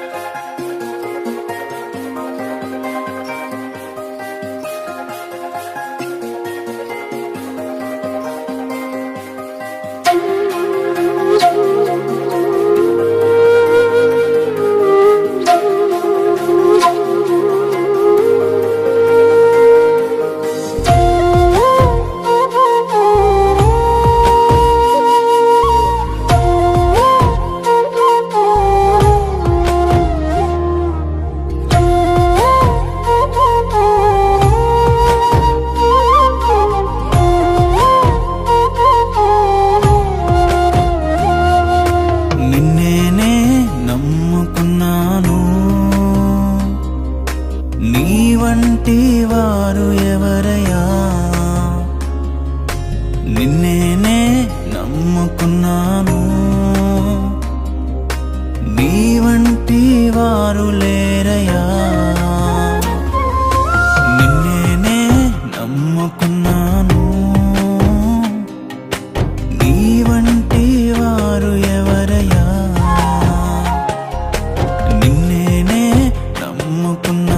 నిన్నేనే ఎవరయ్యా నిన్నేనే నమ్ముకున్నాను. నీ వంటి వారు లేరయ్యా. నిన్నేనే నమ్ముకున్నాను. నీ వంటి వారు ఎవరయ్యా. నిన్నేనే నమ్ముకున్నాను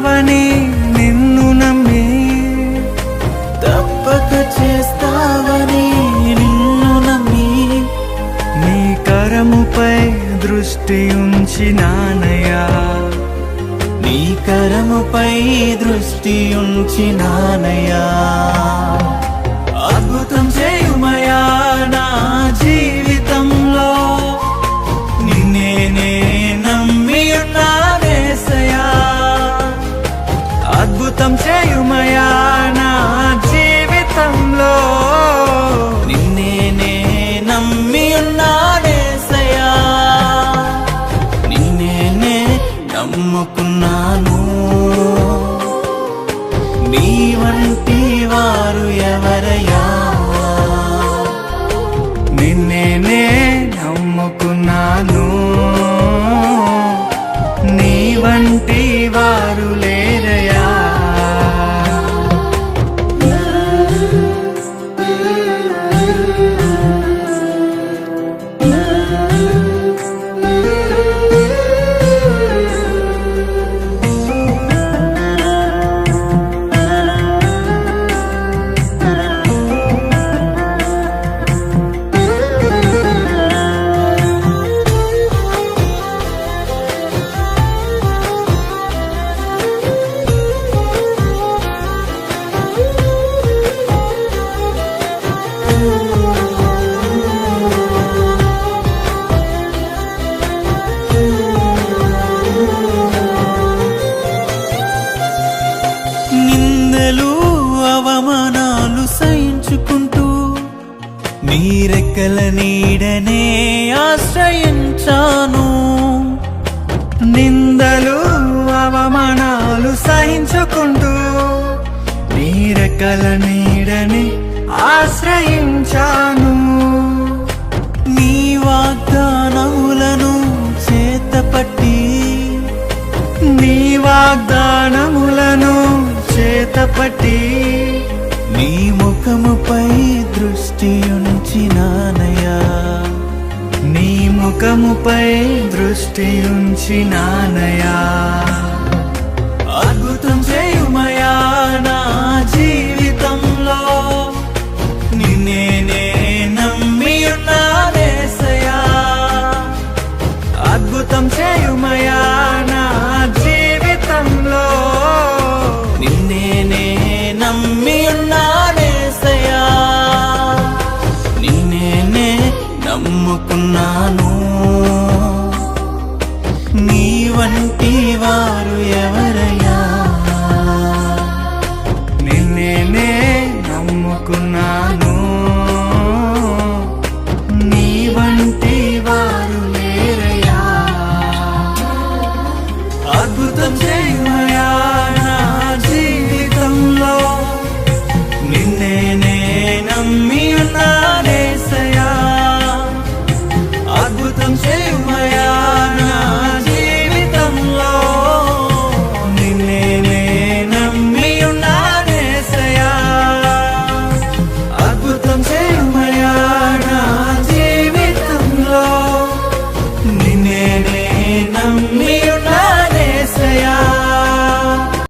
నీ కరముపై దృష్టి నానయా అద్భుతం చేయుమయా నా నమ్ముకున్నాను. నీ వంటి వారు ఎవరయ్యా? రెక్కల నీడనే ఆశ్రయించాను. నిందలు అవమానాలు సహించుకుంటూ నీరకల నీడని ఆశ్రయించాను. నీ వాగ్దానములను చేతపట్టి నీ వాగ్దానములను చేతపట్టి నీ ముఖముపై దృష్టి ఉంచినానయా నీ ముఖముపై దృష్టి ఉంచినానయా నమ్ముకున్న